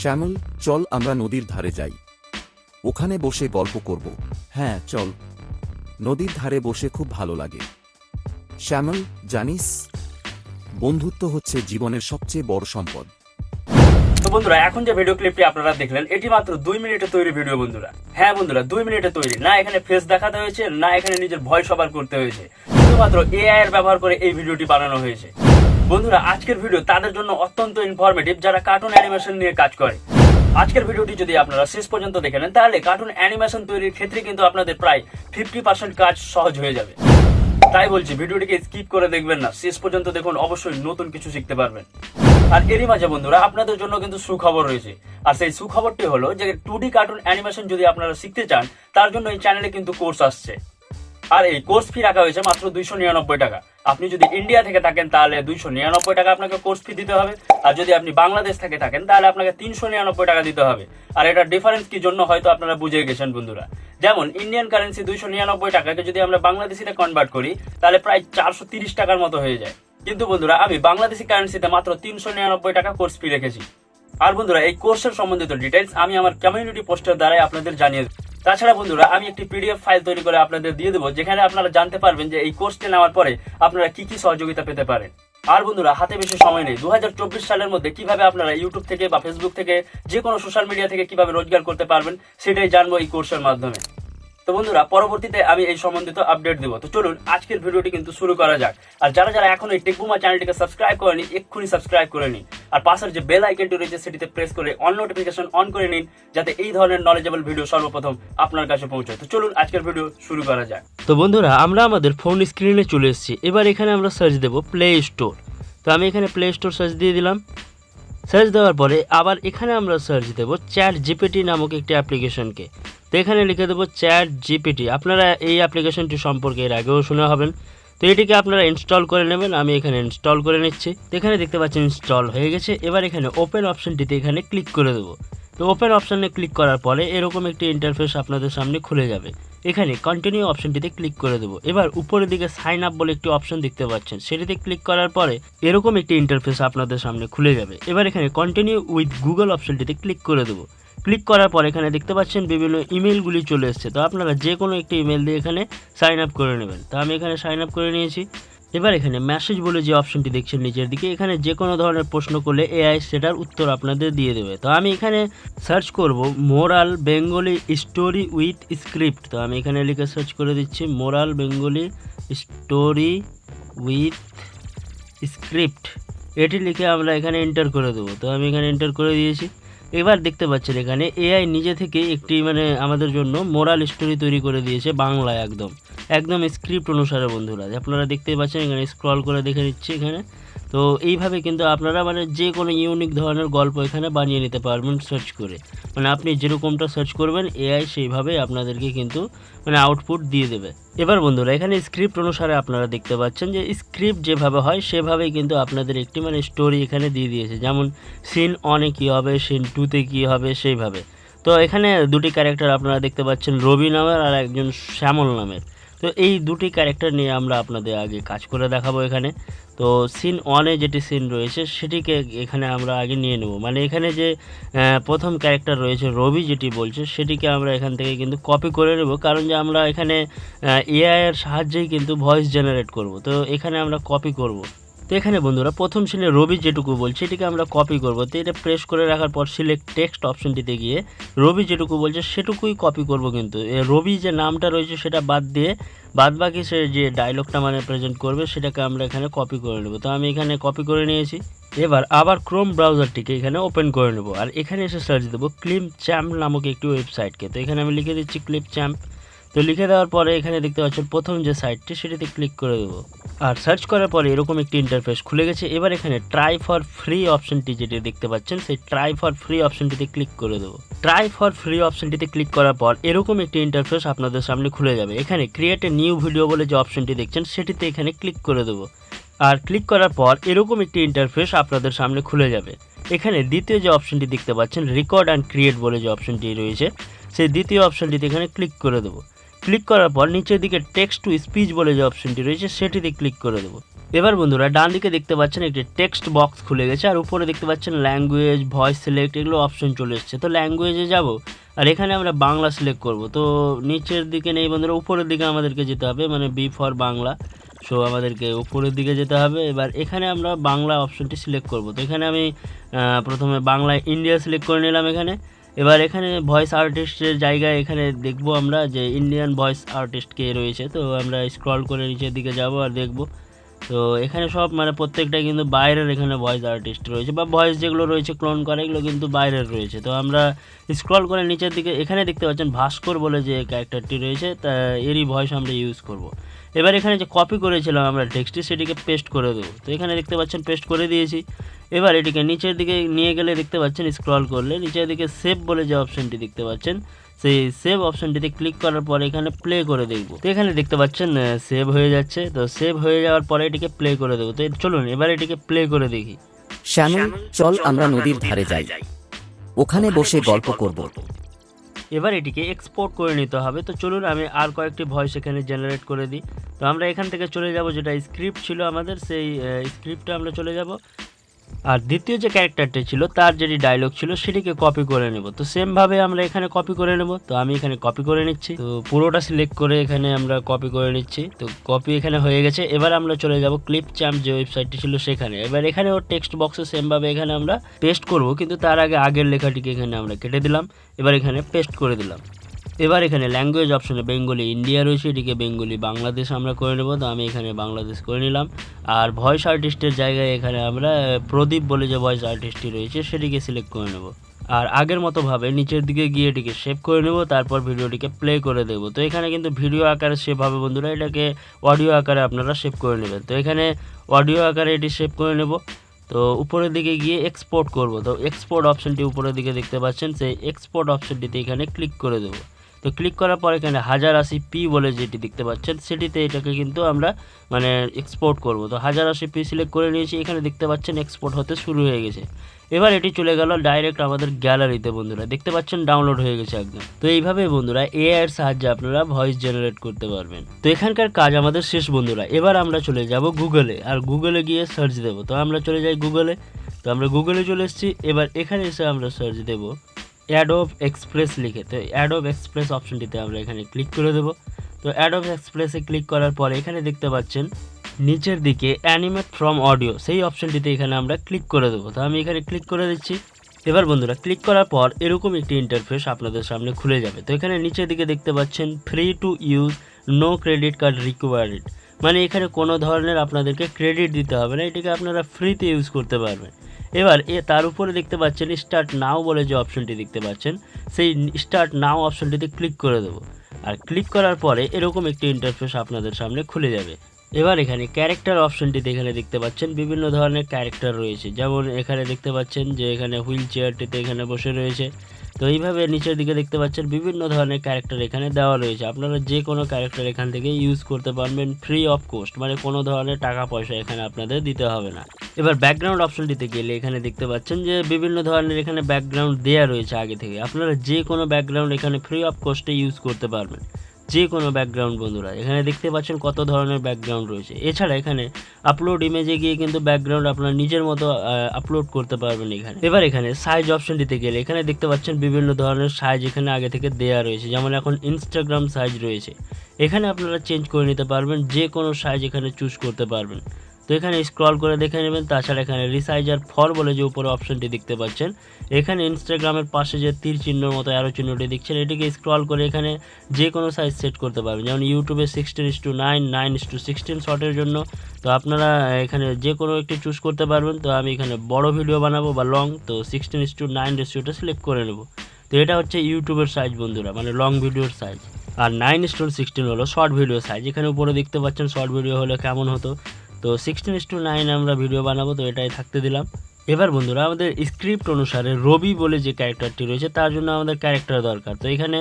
শ্যামল, চল আমরা নদীর ধারে যাই। ওখানে বসে গল্প করব। হ্যাঁ চল। নদীর ধারে বসে খুব ভালো লাগে। শ্যামল, জানিস? বন্ধুত্ব হচ্ছে জীবনের সবচেয়ে বড় সম্পদ। তো বন্ধুরা, এখন যে ভিডিও ক্লিপটি আপনারা দেখলেন, এটি মাত্র দুই মিনিটে তৈরি ভিডিও বন্ধুরা। হ্যাঁ বন্ধুরা, দুই মিনিটে তৈরি। না এখানে ফেস দেখাতে হয়েছে, না এখানে নিজের ভয় সবার করতে হয়েছে। শুধুমাত্র এআই এর ব্যবহার করে এই ভিডিওটি বানানো হয়েছে। বন্ধুরা, আজকের ভিডিও তাদের জন্য অত্যন্ত ইনফরমেটিভ যারা কার্টুন অ্যানিমেশন নিয়ে কাজ করে। আজকের ভিডিওটি যদি আপনারা শেষ পর্যন্ত দেখে নেন, তাহলে কার্টুন অ্যানিমেশন তৈরির ক্ষেত্রে কিন্তু আপনাদের প্রায় ফিফটি পার্সেন্ট কাজ সহজ হয়ে যাবে। তাই বলছি ভিডিওটিকে স্কিপ করে দেখবেন না। শেষ পর্যন্ত দেখুন, অবশ্যই নতুন কিছু শিখতে পারবেন। আর এরই মাঝে বন্ধুরা, আপনাদের জন্য কিন্তু সুখবর রয়েছে। আর সেই সুখবরটি হলো যে টু ডি কার্টুন অ্যানিমেশন যদি আপনারা শিখতে চান, তার জন্য এই চ্যানেলে কিন্তু কোর্স আসছে। আর এই কোর্স ফি রাখা হয়েছে মাত্র দুইশো নিরানব্বই টাকা। আপনি যদি ইন্ডিয়া থেকে থাকেন, তাহলে দুইশো নিরানব্বই টাকা আপনাকে কোর্স ফি দিতে হবে। আর যদি আপনি বাংলাদেশ থেকে থাকেন, তাহলে আপনাকে তিনশো নিরানব্বই টাকা দিতে হবে। আর এটা ডিফারেন্স কি জন্য হয়তো আপনারা বুঝে গেছেন, বন্ধুরা? যেমন ইন্ডিয়ান কারেন্সি দুইশো নিরানব্বই টাকাকে যদি আমরা বাংলাদেশিতে কনভার্ট করি, তাহলে প্রায় চারশো তিরিশ টাকার মতো হয়ে যায়। কিন্তু বন্ধুরা, আমি বাংলাদেশি কারেন্সিতে মাত্র তিনশো নিরানব্বই টাকা কোর্স ফি রেখেছি। আর বন্ধুরা, এই কোর্সের সম্বন্ধিত ডিটেলস আমি আমার কমিউনিটি পোস্টের দ্বারাই আপনাদের জানিয়ে তাছাড়া বন্ধুরা, আমি একটি পিডিএফ ফাইল তৈরি করে আপনাদের দিয়ে দেবো, যেখানে আপনারা জানতে পারবেন যে এই কোর্সটি নেওয়ার পরে আপনারা কি কি সহযোগিতা পেতে পারেন। আর বন্ধুরা, হাতে বেশি সময় নেই। দু হাজার চব্বিশ সালের মধ্যে কীভাবে আপনারা ইউটিউব থেকে বা ফেসবুক থেকে যে কোনো সোশ্যাল মিডিয়া থেকে কীভাবে রোজগার করতে পারবেন, সেটাই জানব এই কোর্সের মাধ্যমে। তো বন্ধুরা, পরবর্তীতে আমি এই সম্বন্ধিত আপডেট দেবো। তো চলুন, আজকের ভিডিওটি কিন্তু শুরু করা যাক। আর যারা যারা এখন এই টেকবুমা চ্যানেলটিকে সাবস্ক্রাইব করেনি, এক্ষুনি সাবস্ক্রাইব করে নিন। আর পাশের যে বেল আইকনটি রয়েছে, সেটিতে প্রেস করে অন নোটিফিকেশন অন করে নিন, যাতে এই ধরনের নলেজেবল ভিডিও সর্বপ্রথম আপনার কাছে পৌঁছায়। তো চলুন আজকের ভিডিও শুরু করা যাক। তো বন্ধুরা, আমরা আমাদের ফোন স্ক্রিনে চলে এসেছি। এবার এখানে আমরা সার্চ দেব প্লে স্টোর তো আমি এখানে প্লে স্টোর সার্চ দিয়ে দিলাম। সার্চ দেওয়ার পরে আবার এখানে আমরা সার্চ দেব চ্যাট জিপিটি নামক একটি অ্যাপ্লিকেশনকে। তো এখানে লিখে দেবো চ্যাট জিপিটি আপনারা এই অ্যাপ্লিকেশনটি সম্পর্কে এর আগেও শুনে হবেন। তো এটিকে আপনারা ইনস্টল করে নেবেন, আমি এখানে ইনস্টল করে নিচ্ছি। এখানে দেখতে পাচ্ছেন ইনস্টল হয়ে গেছে। এবার এখানে ওপেন অপশনটিতে এখানে ক্লিক করে দেবো। তো ওপেন অপশানে ক্লিক করার পরে এরকম একটি ইন্টারফেস আপনাদের সামনে খুলে যাবে। এখানে কন্টিনিউ অপশনটিতে ক্লিক করে দেবো। এবার উপরের দিকে সাইন আপ বলে একটি অপশন দেখতে পাচ্ছেন। সেটিতে ক্লিক করার পরে এরকম একটি ইন্টারফেস আপনাদের সামনে খুলে যাবে। এবার এখানে কন্টিনিউ উইথ গুগল অপশনটিতে ক্লিক করে দেবো। ক্লিক করার পর এখানে দেখতে পাচ্ছেন বিভিন্ন ইমেলগুলি চলে এসছে। তো আপনারা যে কোনো একটি ইমেল দিয়ে এখানে সাইন আপ করে নেবেন। তো আমি এখানে সাইন আপ করে নিয়েছি। এবার এখানে মেসেজ বলে যে অপশনটি দেখছেন নিচের দিকে, এখানে যে কোনো ধরনের প্রশ্ন করলে এআই সেটার উত্তর আপনাদের দিয়ে দেবে। তো আমি এখানে সার্চ করব moral Bengali story with script. তো আমি এখানে লিখে সার্চ করে দিচ্ছি moral Bengali story with script. এটি লিখে আমরা এখানে এন্টার করে দেবো। তো আমি এখানে এন্টার করে দিয়েছি। এবার দেখতে পাচ্ছেন এখানে এআই নিজে থেকে একটি মানে আমাদের জন্য মোরাল স্টোরি তৈরি করে দিয়েছে বাংলায় একদম। একদম স্ক্রিপ্ট অনুসারে বন্ধুরা, আপনারা দেখতে পাচ্ছেন এখানে স্ক্রল করে দেখে নিচ্ছে এখানে। তো এইভাবে কিন্তু আপনারা মানে যে কোনো ইউনিক ধরনের গল্প এখানে বানিয়ে নিতে পারবেন সার্চ করে। মানে আপনি যেরকমটা সার্চ করবেন এআই সেইভাবে আপনাদেরকে কিন্তু মানে আউটপুট দিয়ে দেবে। এবার বন্ধুরা, এখানে স্ক্রিপ্ট অনুসারে আপনারা দেখতে পাচ্ছেন যে স্ক্রিপ্ট যেভাবে হয় সেভাবেই কিন্তু আপনাদের একটি মানে স্টোরি এখানে দিয়ে দিয়েছে। যেমন সিন অনে কী হবে সিন টুতে কী হবে, সেইভাবে। তো এখানে দুটি ক্যারেক্টার আপনারা দেখতে পাচ্ছেন, রবি নামের আর একজন শ্যামল নামের। তো এই দুটি ক্যারেক্টার নিয়ে আমরা আপনাদের আগে কাজ করে দেখাবো এখানে। তো সিন ওয়ানে যেটি সিন রয়েছে, সেটিকে এখানে আমরা আগে নিয়ে নেব। মানে এখানে যে প্রথম ক্যারেক্টার রয়েছে রবি যেটি বলছে, সেটিকে আমরা এখান থেকে কিন্তু কপি করে নেব, কারণ যে আমরা এখানে এআইয়ের সাহায্যেই কিন্তু ভয়েস জেনারেট করব। তো এখানে আমরা কপি করব। তো এখানে বন্ধুরা, প্রথম সিনে রবি যেটুকু বলছে, এটিকে আমরা কপি করব। তো এটা প্রেস করে রাখার পর সিলেক্ট টেক্সট অপশনটিতে গিয়ে রবি যেটুকু বলছে, সেটুকুই কপি করব কিন্তু। রবি যে নামটা রয়েছে, সেটা বাদ দিয়ে বাদ বাকি সে যে ডায়লগটা মানে প্রেজেন্ট করবে, সেটাকে আমরা এখানে কপি করে নেব। তো আমি এখানে কপি করে নিয়েছি। এবার আবার ক্রোম ব্রাউজারটিকে এখানে ওপেন করে নেব। আর এখানে এসে সার্চ দেবো ক্লিপ চ্যাম্প নামক একটি ওয়েবসাইটকে তো এখানে আমি লিখে দিচ্ছি ক্লিপ চ্যাম্প তো লিখে দেওয়ার পরে এখানে দেখতে পাচ্ছেন প্রথম যে সাইটটি, সেটিতে ক্লিক করে দেবো। আর সার্চ করার পরে এরকম একটি ইন্টারফেস খুলে গেছে। এবার এখানে ট্রাই ফর ফ্রি অপশনটি যেটি দেখতে পাচ্ছেন, সেই ট্রাই ফর ফ্রি অপশনটিতে ক্লিক করে দেবো। ট্রাই ফর ফ্রি অপশনটিতে ক্লিক করার পর এরকম একটি ইন্টারফেস আপনাদের সামনে খুলে যাবে। এখানে ক্রিয়েট এ নিউ ভিডিও বলে যে অপশনটি দেখছেন, সেটিতে এখানে ক্লিক করে দেবো। আর ক্লিক করার পর এরকম একটি ইন্টারফেস আপনাদের সামনে খুলে যাবে। এখানে দ্বিতীয় যে অপশনটি দেখতে পাচ্ছেন রেকর্ড অ্যান্ড ক্রিয়েট বলে যে অপশনটি রয়েছে, সেই দ্বিতীয় অপশনটিতে এখানে ক্লিক করে দেবো। ক্লিক করার পর নিচের দিকে টেক্সট টু স্পিচ বলে যে অপশনটি রয়েছে, সেটিতে ক্লিক করে দেবো। এবার বন্ধুরা, ডান দিকে দেখতে পাচ্ছেন একটি টেক্সট বক্স খুলে গেছে, আর উপরে দেখতে পাচ্ছেন ল্যাঙ্গুয়েজ ভয়েস সিলেক্ট এগুলো অপশন চলে এসছে। তো ল্যাঙ্গুয়েজে যাব, আর এখানে আমরা বাংলা সিলেক্ট করব। তো নিচের দিকে নেই বন্ধুরা, উপরের দিকে আমাদেরকে যেতে হবে মানে বি ফর বাংলা। সো আমাদেরকে উপরের দিকে যেতে হবে। এবার এখানে আমরা বাংলা অপশনটি সিলেক্ট করব। তো এখানে আমি প্রথমে বাংলা ইন্ডিয়া সিলেক্ট করে নিলাম এখানে। এবার এখানে ভয়েস আর্টিস্টের জায়গায় এখানে দেখব আমরা যে ইন্ডিয়ান ভয়েস আর্টিস্ট কে রয়েছে। তো আমরা স্ক্রল করে নিচের দিকে যাব আর দেখব। তো এখানে সব মানে প্রত্যেকটা কিন্তু বাইরের এখানে ভয়েস আর্টিস্ট রয়েছে বা ভয়েস যেগুলো রয়েছে ক্লোন করা, এগুলো কিন্তু বাইরের রয়েছে। তো আমরা স্ক্রল করে নিচের দিকে, এখানে দেখতে পাচ্ছেন ভাস্কর বলে যে ক্যারেক্টারটি রয়েছে, তা এরই ভয়েস আমরা ইউজ করব। এবার এখানে যে কপি করেছিলাম আমরা টেক্সটটি সেটিকে পেস্ট করে দেবো। তো এখানে দেখতে পাচ্ছেন পেস্ট করে দিয়েছি। এবার এটিকে নিচের দিকে নিয়ে গেলে দেখতে পাচ্ছেন স্ক্রল করলে, নিচের দিকে সেভ বলে যে অপশনটি দেখতে পাচ্ছেন, সেই সেভ অপশনটিতে ক্লিক করার পরে এখানে প্লে করে দেখব। তো এখানে দেখতে পাচ্ছেন সেভ হয়ে যাচ্ছে। তো সেভ হয়ে যাওয়ার পরে এটিকে প্লে করে দেবো। তো চলুন এবার এটিকে প্লে করে দেখি। শ্যামল, চল আমরা নদীর ধারে যাই। ওখানে বসে গল্প করব। এবার এটিকে এক্সপোর্ট করে নিতে হবে। তো চলুন আমি আর কয়েকটি ভয়েস এখানে জেনারেট করে দিই। তো আমরা এখান থেকে চলে যাব, যেটা স্ক্রিপ্ট ছিল আমাদের, সেই স্ক্রিপ্টটা আমরা চলে যাব। আর দ্বিতীয় যে ক্যারেক্টারটি ছিল, তার যেটি ডায়লগ ছিল, সেটিকে কপি করে নেব। তো সেমভাবে আমরা এখানে কপি করে নেব। তো আমি এখানে কপি করে নিচ্ছি। তো পুরোটা সিলেক্ট করে এখানে আমরা কপি করে নিচ্ছি। তো কপি এখানে হয়ে গেছে। এবার আমরা চলে যাব ক্লিপ চ্যাম্প যে ওয়েবসাইটটি ছিল সেখানে। এবার এখানে ওর টেক্সট বক্সে সেমভাবে এখানে আমরা পেস্ট করব। কিন্তু তার আগে আগের লেখাটিকে এখানে আমরা কেটে দিলাম। এবার এখানে পেস্ট করে দিলাম। এবার এখানে ল্যাঙ্গুয়েজ অপশনে বেঙ্গলি, ইন্ডিয়া রয়েছে এটিকে বেঙ্গলি, বাংলাদেশ আমরা করে নেব। তো আমি এখানে বাংলাদেশ করে নিলাম। আর ভয়েস আর্টিস্টের জায়গায় এখানে আমরা প্রদীপ বলে যে ভয়েস আর্টিস্টটি রয়েছে, সেটিকে সিলেক্ট করে নেব। আর আগের মতোভাবে নিচের দিকে গিয়ে এটিকে সেভ করে নেব, তারপর ভিডিওটিকে প্লে করে দেবো। তো এখানে কিন্তু ভিডিও আকারে সেভ হবে বন্ধুরা, এটাকে অডিও আকারে আপনারা সেভ করে নেবেন। তো এখানে অডিও আকারে এটি সেভ করে নেব। তো উপরের দিকে গিয়ে এক্সপোর্ট করব। তো এক্সপোর্ট অপশনটি উপরের দিকে দেখতে পাচ্ছেন, সেই এক্সপোর্ট অপশনটিতে এখানে ক্লিক করে দেবো। তো ক্লিক করার পর এখানে হাজার আশি পি বলে যেটি দেখতে পাচ্ছেন, সেটিতে এটাকে কিন্তু আমরা মানে এক্সপোর্ট করব। তো হাজার আশি পি সিলেক্ট করে নিয়েছি, এখানে দেখতে পাচ্ছেন এক্সপোর্ট হতে শুরু হয়ে গেছে। এবার এটি চলে গেল ডাইরেক্ট আমাদের গ্যালারিতে বন্ধুরা। দেখতে পাচ্ছেন ডাউনলোড হয়ে গেছে একদম। তো এইভাবে, বন্ধুরা এআই এর সাহায্যে আপনারা ভয়েস জেনারেট করতে পারবেন। তো এখানকার কাজ আমাদের শেষ, বন্ধুরা। এবার আমরা চলে যাব গুগলে আর গুগলে গিয়ে সার্চ দেব। তো আমরা চলে যাই গুগলে তো আমরা গুগলে চলে এসেছি। এবার এখানে এসে আমরা সার্চ দেব অ্যাডোব এক্সপ্রেস লিখে। তো অ্যাডোব এক্সপ্রেস অপশনটিতে আমরা এখানে ক্লিক করে দেবো। তো অ্যাডোব এক্সপ্রেসে ক্লিক করার পরে এখানে দেখতে পাচ্ছেন, নিচের দিকে অ্যানিমেট ফ্রম অডিও সেই অপশনটিতে এখানে আমরা ক্লিক করে দেবো। তো আমি এখানে ক্লিক করে দিচ্ছি। এবার বন্ধুরা ক্লিক করার পর এরকম একটি ইন্টারফেস আপনাদের সামনে খুলে যাবে। তো এখানে নিচের দিকে দেখতে পাচ্ছেন free to use no credit card required মানে এখানে কোনো ধরনের আপনাদেরকে ক্রেডিট দিতে হবে না, এটাকে আপনারা ফ্রিতে ইউজ করতে পারবেন। এবার এ তার উপরে দেখতে পাচ্ছেন স্টার্ট নাও বলে যে অপশনটি দেখতে পাচ্ছেন, সেই স্টার্ট নাও অপশনটিতে ক্লিক করে দেবো। আর ক্লিক করার পরে এরকম একটি ইন্টারফেস আপনাদের সামনে খুলে যাবে। এবার এখানে ক্যারেক্টার অপশনটিতে এখানে দেখতে পাচ্ছেন বিভিন্ন ধরনের ক্যারেক্টার রয়েছে। যেমন এখানে দেখতে পাচ্ছেন যে এখানে হুইল চেয়ারটিতে এখানে বসে রয়েছে। তো এইভাবে নিচের দিকে দেখতে পাচ্ছেন বিভিন্ন ধরনের ক্যারেক্টার এখানে দেওয়া রয়েছে। আপনারা যে কোনো ক্যারেক্টার এখান থেকে ইউজ করতে পারবেন ফ্রি অফ কোস্ট মানে কোনো ধরনের টাকা পয়সা এখানে আপনাদের দিতে হবে না। এবার ব্যাকগ্রাউন্ড অপশনটিতে গেলে এখানে দেখতে পাচ্ছেন যে বিভিন্ন ধরনের এখানে ব্যাকগ্রাউন্ড দেওয়া রয়েছে আগে থেকে। আপনারা যে কোনো ব্যাকগ্রাউন্ড এখানে ফ্রি অফ কোস্টে ইউজ করতে পারবেন। যে কোনো ব্যাকগ্রাউন্ড বন্ধুরা, এখানে দেখতে পাচ্ছেন কত ধরনের ব্যাকগ্রাউন্ড রয়েছে। এছাড়া এখানে আপলোড ইমেজে গিয়ে কিন্তু ব্যাকগ্রাউন্ড আপনার নিজের মতো আপলোড করতে পারবেন এখানে। এবার এখানে সাইজ অপশন দিতে গেলে এখানে দেখতে পাচ্ছেন বিভিন্ন ধরনের সাইজ এখানে আগে থেকে দেওয়া রয়েছে। যেমন এখন ইনস্টাগ্রাম সাইজ রয়েছে। এখানে আপনারা চেঞ্জ করে নিতে পারবেন যে কোনো সাইজ এখানে চুজ করতে পারবেন। তো এখানে স্ক্রল করে দেখে নেবেন, তাছাড়া এখানে রিসাইজার ফর বলে যে উপরে অপশনটি দেখতে পাচ্ছেন, এখানে ইনস্টাগ্রামের পাশে যে তীর চিহ্নর মতো অ্যারো চিহ্নটি দেখছেন, এটিকে স্ক্রল করে এখানে যে কোনো সাইজ সেট করতে পারবেন, যেমন ইউটিউবে sixteen is to nine nine is to sixteen শর্টের জন্য। তো আপনারা এখানে যে কোনো একটি চুজ করতে পারবেন, তো আমি এখানে বড় ভিডিও বানাবো বা লং তো সিক্সটিন ইস টু নাইন রেশিওটা সিলেক্ট করে নেব। তো এটা হচ্ছে ইউটিউবের সাইজ বন্ধুরা মানে লং ভিডিওর সাইজ আর নাইন টু সিক্সটিন হলো শর্ট ভিডিও সাইজ এখানে উপরে দেখতে পাচ্ছেন শর্ট ভিডিও হলে কেমন হতো? তো সিক্সটিন ইস টু নাইন আমরা ভিডিও বানাবো, তো এটাই থাকতে দিলাম। এবার বন্ধুরা, আমাদের স্ক্রিপ্ট অনুসারে রবি বলে যে ক্যারেক্টারটি রয়েছে, তার জন্য আমাদের ক্যারেক্টার দরকার। তো এখানে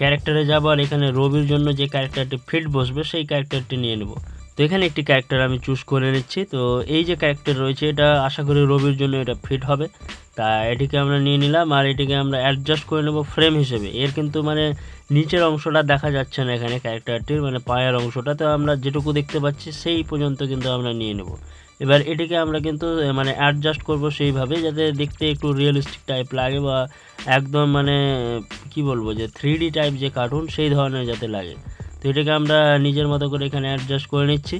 ক্যারেক্টারে যাব আর এখানে রবির জন্য যে ক্যারেক্টারটি ফিট বসবে, সেই ক্যারেক্টারটি নিয়ে নেব। তো এখানে একটি ক্যারেক্টার আমি চুজ করে নিচ্ছি। তো এই যে ক্যারেক্টার রয়েছে, এটা আশা করি রবির জন্য এটা ফিট হবে। তা এটিকে আমরা নিয়ে নিলাম আর এটিকে আমরা অ্যাডজাস্ট করে নেব ফ্রেম হিসেবে। এর কিন্তু মানে নিচের অংশটা দেখা যাচ্ছে না এখানে ক্যারেক্টারটির মানে পায়ের অংশটা। তো আমরা যেটুকু দেখতে পাচ্ছি সেই পর্যন্ত কিন্তু আমরা নিয়ে নেব। এবার এটিকে আমরা কিন্তু মানে অ্যাডজাস্ট করব সেইভাবে যাতে দেখতে একটু রিয়েলিস্টিক টাইপ লাগে বা একদম মানে কি বলব, যে থ্রি টাইপ যে কার্টুন সেই ধরনের যাতে লাগে। তো এটাকে আমরা নিজের মতো করে এখানে অ্যাডজাস্ট করে নিচ্ছি।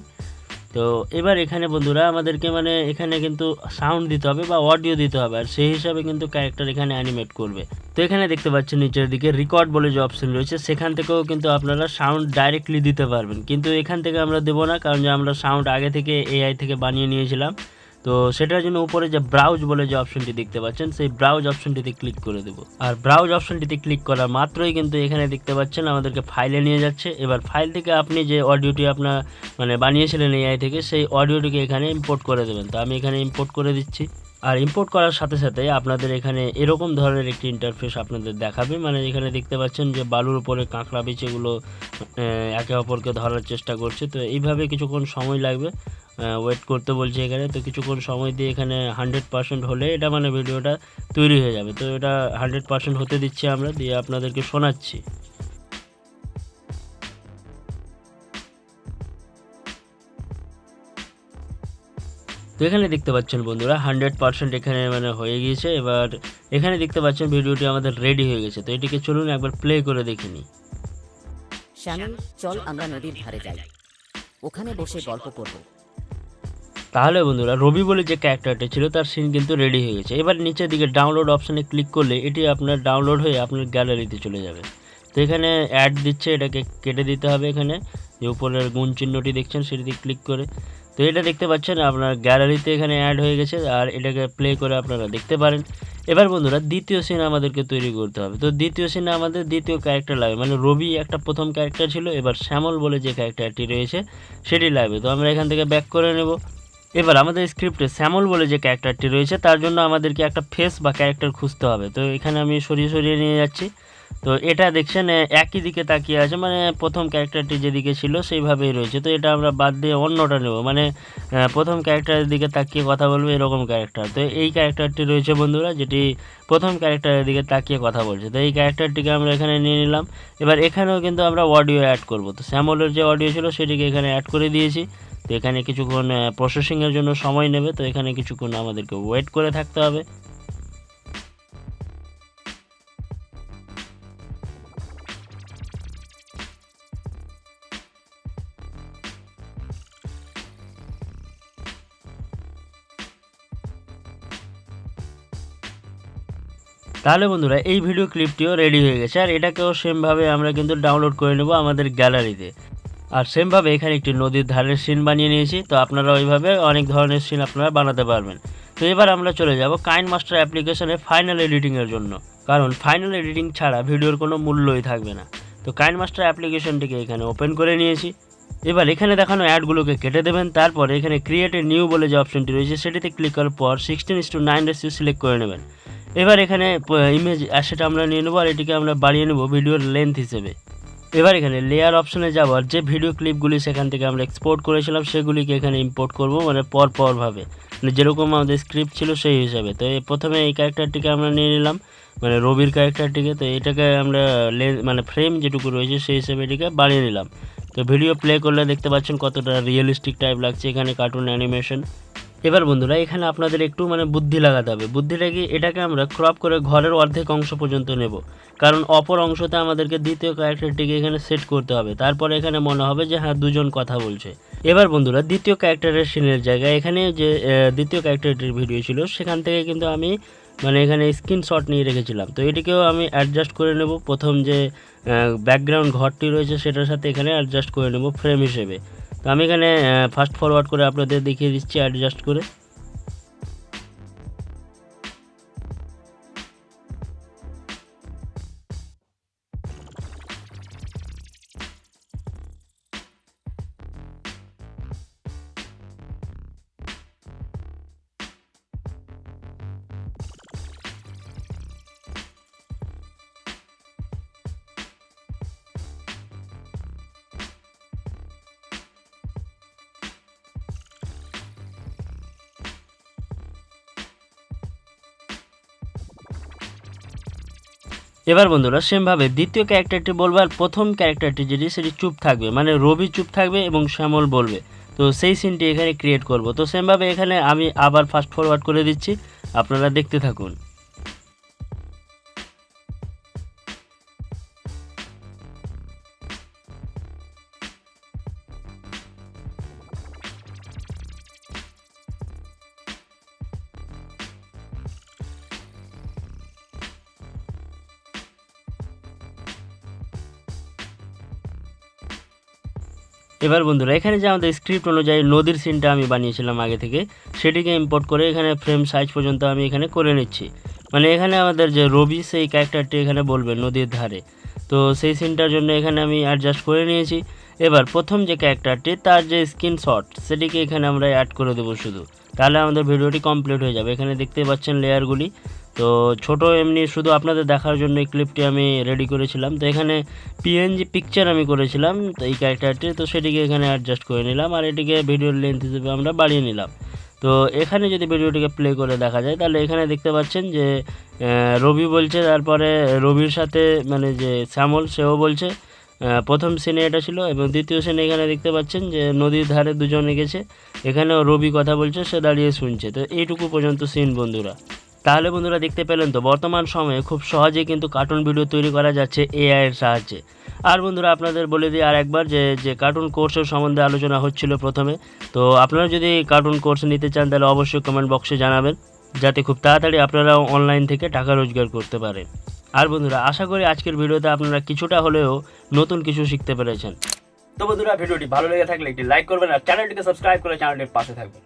তো এবার এখানে বন্ধুরা আমাদেরকে মানে এখানে কিন্তু সাউন্ড দিতে হবে বা অডিও দিতে হবে। আর সেই হিসাবে কিন্তু ক্যারেক্টার এখানে অ্যানিমেট করবে। তো এখানে দেখতে পাচ্ছেন নিচের দিকে রেকর্ড বলে যে অপশন রয়েছে। সেখান থেকেও কিন্তু আপনারা সাউন্ড ডাইরেক্টলি দিতে পারবেন। কিন্তু এখান থেকে আমরা দেবো না, কারণ যে আমরা সাউন্ড আগে থেকে এআই থেকে বানিয়ে নিয়েছিলাম তো সেটার জন্য উপরে যে ব্রাউজ বলে যে অপশনটি দেখতে পাচ্ছেন, সেই ব্রাউজ অপশনটিতে ক্লিক করে দেব। আর ব্রাউজ অপশনটিতে ক্লিক করা মাত্রই কিন্তু এখানে দেখতে পাচ্ছেন আমাদেরকে ফাইলে নিয়ে যাচ্ছে। এবার ফাইল থেকে আপনি যে অডিওটি আপনার মানে বানিয়েছিলেন এআই থেকে, সেই অডিওটিকে এখানে ইম্পোর্ট করে দেবেন। তো আমি এখানে ইম্পোর্ট করে দিচ্ছি। আর ইম্পোর্ট করার সাথে সাথে আপনাদের এখানে এরকম ধরনের একটি ইন্টারফেস আপনাদের দেখাবে। মানে এখানে দেখতে পাচ্ছেন যে বালুর উপরে কাঁকড়া বিচেগুলো একে অপরকে ধরার চেষ্টা করছে। তো এইভাবে কিছুক্ষণ সময় লাগবে ওয়েট করতে বলছে এখানে। তো কিছুক্ষণ সময় দিয়ে এখানে হান্ড্রেড পার্সেন্ট হলে এটা মানে ভিডিওটা তৈরি হয়ে যাবে। তো এটা হান্ড্রেড পার্সেন্ট হতে দিচ্ছি আমরা, দিয়ে আপনাদেরকে শোনাচ্ছি। তো এখানে দেখতে পাচ্ছেন বন্ধুরা হান্ড্রেড পার্সেন্ট এখানে মানে হয়ে গিয়েছে। এবার এখানে দেখতে পাচ্ছেন ভিডিওটি আমাদের রেডি হয়ে গেছে। তো এটিকে চলুন একবার প্লে করে দেখে নিই। শ্যামল চল আমরা নদীর ধারে যাই। ওখানে বসে গল্প করব। তাহলে বন্ধুরা রবি বলে যে ক্যারেক্টারটা ছিল তার সিন কিন্তু রেডি হয়ে গেছে। এবার নিচের দিকে ডাউনলোড অপশানে ক্লিক করলে এটি আপনার ডাউনলোড হয়ে আপনার গ্যালারিতে চলে যাবে। তো এখানে অ্যাড দিচ্ছে এটাকে কেটে দিতে হবে এখানে। যে উপরের গুণ চিহ্নটি দেখছেন সেটিতে ক্লিক করে। তো এটা দেখতে পাচ্ছেন, আপনার গ্যালারিতে এখানে অ্যাড হয়ে গেছে, আর এটাকে প্লে করে আপনারা দেখতে পারেন। এবার বন্ধুরা, দ্বিতীয় সিন আমাদেরকে তৈরি করতে হবে। তো দ্বিতীয় সিনে আমাদের দ্বিতীয় ক্যারেক্টার লাগবে মানে রবি একটা প্রথম ক্যারেক্টার ছিল, এবার শ্যামল বলে যে ক্যারেক্টারটি রয়েছে, সেটি লাগবে তো আমরা এখান থেকে ব্যাক করে নেব। এবার আমাদের স্ক্রিপ্টে শ্যামল বলে যে ক্যারেক্টারটি রয়েছে, তার জন্য আমাদেরকে একটা ফেস বা ক্যারেক্টার খুঁজতে হবে। তো এখানে আমি সরিয়ে সরিয়ে নিয়ে যাচ্ছি। তো এটা দেখছেন একই দিকে তাকিয়ে আছে মানে প্রথম ক্যারেক্টারটি যেদিকে ছিল সেইভাবেই রয়েছে। তো এটা আমরা বাদ দিয়ে অন্যটা নেব মানে প্রথম ক্যারেক্টারের দিকে তাকিয়ে কথা বলবে এরকম ক্যারেক্টার তো এই ক্যারেক্টারটি রয়েছে বন্ধুরা, যেটি প্রথম ক্যারেক্টারের দিকে তাকিয়ে কথা বলছে। তো এই ক্যারেক্টারটিকে আমরা এখানে নিয়ে নিলাম। এবার এখানেও কিন্তু আমরা অডিও অ্যাড করব। তো শ্যামলের যে অডিও ছিল, সেটিকে এখানে অ্যাড করে দিয়েছি। তো এখানে কিছুক্ষণ প্রসেসিংয়ের জন্য সময় নেবে। তো এখানে কিছুক্ষণ আমাদেরকে ওয়েট করে থাকতে হবে। তাহলে বন্ধুরা, এই ভিডিও ক্লিপটিও রেডি হয়ে গেছে। আর এটাকেও সেমভাবে আমরা কিন্তু ডাউনলোড করে নেব আমাদের গ্যালারিতে আর সেমভাবে এখানে একটি নদীর ধারের সিন বানিয়ে নিয়েছি। তো আপনারা ওইভাবে অনেক ধরনের সিন আপনারা বানাতে পারবেন। তো এবার আমরা চলে যাব কাইন মাস্টার অ্যাপ্লিকেশনে ফাইনাল এডিটিংয়ের জন্য। কারণ ফাইনাল এডিটিং ছাড়া ভিডিওর কোনো মূল্যই থাকবে না। তো কাইন মাস্টার অ্যাপ্লিকেশনটিকে এখানে ওপেন করে নিয়েছি। এবার এখানে দেখানো অ্যাডগুলোকে কেটে দেবেন। তারপর এখানে ক্রিয়েট নিউ বলে যে অপশনটি রয়েছে, সেটিতে ক্লিক করার পর sixteen is to nine ratio select করে নেবেন। এবার এখানে ইমেজ সেটা আমরা নিয়ে নেব আর এটিকে আমরা বাড়িয়ে নেব ভিডিওর লেন্থ হিসেবে। এবার এখানে লেয়ার অপশনে যাওয়ার যে ভিডিও ক্লিপগুলি সেখান থেকে আমরা এক্সপোর্ট করেছিলাম, সেগুলিকে এখানে ইম্পোর্ট করব মানে পর পরভাবে। মানে যেরকম আমাদের স্ক্রিপ্ট ছিল সেই হিসাবে। তো প্রথমে এই ক্যারেক্টারটিকে আমরা নিয়ে নিলাম মানে রবির ক্যারেক্টারটিকে তো এটাকে আমরা মানে ফ্রেম যেটুকু রয়েছে সেই হিসেবে এটিকে বাড়িয়ে নিলাম। তো ভিডিও প্লে করলে দেখতে পাচ্ছেন কতটা রিয়েলিস্টিক টাইপ লাগছে এখানে কার্টুন অ্যানিমেশন এবার বন্ধুরা, এখানে আপনাদের একটু মানে বুদ্ধি লাগাতে হবে। বুদ্ধিটা কি? এটাকে আমরা ক্রপ করে ঘরের অর্ধেক অংশ পর্যন্ত নেব। কারণ অপর অংশতে আমাদেরকে দ্বিতীয় ক্যারেক্টারটিকে এখানে সেট করতে হবে। তারপরে এখানে মনে হবে যে হ্যাঁ দুজন কথা বলছে। এবার বন্ধুরা, দ্বিতীয় ক্যারেক্টারের সিনের জায়গায় এখানে যে দ্বিতীয় ক্যারেক্টারটির ভিডিও ছিল, সেখান থেকে কিন্তু আমি মানে এখানে স্ক্রিনশট নিয়ে রেখেছিলাম। তো এটিকেও আমি অ্যাডজাস্ট করে নেব। প্রথম যে ব্যাকগ্রাউন্ড ঘরটি রয়েছে, সেটার সাথে এখানে অ্যাডজাস্ট করে নেব ফ্রেম হিসেবে। তো আমি এখানে ফাস্ট ফরওয়ার্ড করে আপনাদের দেখিয়ে দিচ্ছি অ্যাডজাস্ট করে। এবার বন্ধুরা, সেমভাবে দ্বিতীয় ক্যারেক্টারটি বলবে আর প্রথম ক্যারেক্টারটি যেটি, সেটি চুপ থাকবে মানে রবি চুপ থাকবে এবং শ্যামল বলবে। তো সেই সিনটি এখানে ক্রিয়েট করব। তো সেমভাবে এখানে আমি আবার ফাস্ট ফরওয়ার্ড করে দিচ্ছি। আপনারা দেখতে থাকুন। এবার বন্ধুরা, এখানে যে আমাদের স্ক্রিপ্ট অনুযায়ী নদীর সিনটা আমি বানিয়েছিলাম আগে থেকে, সেটিকে ইম্পোর্ট করে এখানে ফ্রেম সাইজ পর্যন্ত আমি এখানে করে নিচ্ছি। মানে এখানে আমাদের যে রবি, সেই ক্যারেক্টারটি এখানে বলবে নদীর ধারে। তো সেই সিনটার জন্য এখানে আমি অ্যাডজাস্ট করে নিয়েছি। এবার প্রথম যে ক্যারেক্টারটি তার যে স্ক্রিনশট সেটিকে এখানে আমরা অ্যাড করে দেবো শুধু। তাহলে আমাদের ভিডিওটি কমপ্লিট হয়ে যাবে। এখানে দেখতে পাচ্ছেন লেয়ারগুলি তো ছোট এমনি শুধু আপনাদের দেখার জন্য এই ক্লিপটি আমি রেডি করেছিলাম। তো এখানে পিএনজি পিকচার আমি করেছিলাম, তো এই ক্যারেক্টারটি তো সেটিকে এখানে অ্যাডজাস্ট করে নিলাম আর এটিকে ভিডিওর লেন্থ হিসেবে আমরা বাড়িয়ে নিলাম। তো এখানে যদি ভিডিওটিকে প্লে করে দেখা যায়, তাহলে এখানে দেখতে পাচ্ছেন যে রবি বলছে, তারপরে রবির সাথে মানে যে শ্যামল, সেও বলছে প্রথম সিনে এটা ছিল এবং দ্বিতীয় সিনে এখানে দেখতে পাচ্ছেন যে নদীর ধারে দুজনে গেছে, এখানেও রবি কথা বলছে, সে দাঁড়িয়ে শুনছে। তো এইটুকু পর্যন্ত সিন বন্ধুরা। তাহলে বন্ধুরা দেখতে পেলেন তো, বর্তমান সময়ে খুব সহজেই কিন্তু কার্টুন ভিডিও তৈরি করা যাচ্ছে এআই এর সাহায্যে। আর বন্ধুরা আপনাদের বলে দিই আর একবার যে যে কার্টুন কোর্সের সম্বন্ধে আলোচনা হচ্ছিল প্রথমে, তো আপনারা যদি কার্টুন কোর্স নিতে চান তাহলে অবশ্যই কমেন্ট বক্সে জানাবেন, যাতে খুব তাড়াতাড়ি আপনারাও অনলাইন থেকে টাকা রোজগার করতে পারেন। আর বন্ধুরা, আশা করি আজকের ভিডিওতে আপনারা কিছুটা হলেও নতুন কিছু শিখতে পেরেছেন। তো বন্ধুরা, ভিডিওটি ভালো লেগে থাকলে একটি লাইক করবেন আর চ্যানেলটিকে সাবস্ক্রাইব করে চ্যানেলটির পাশে থাকবেন।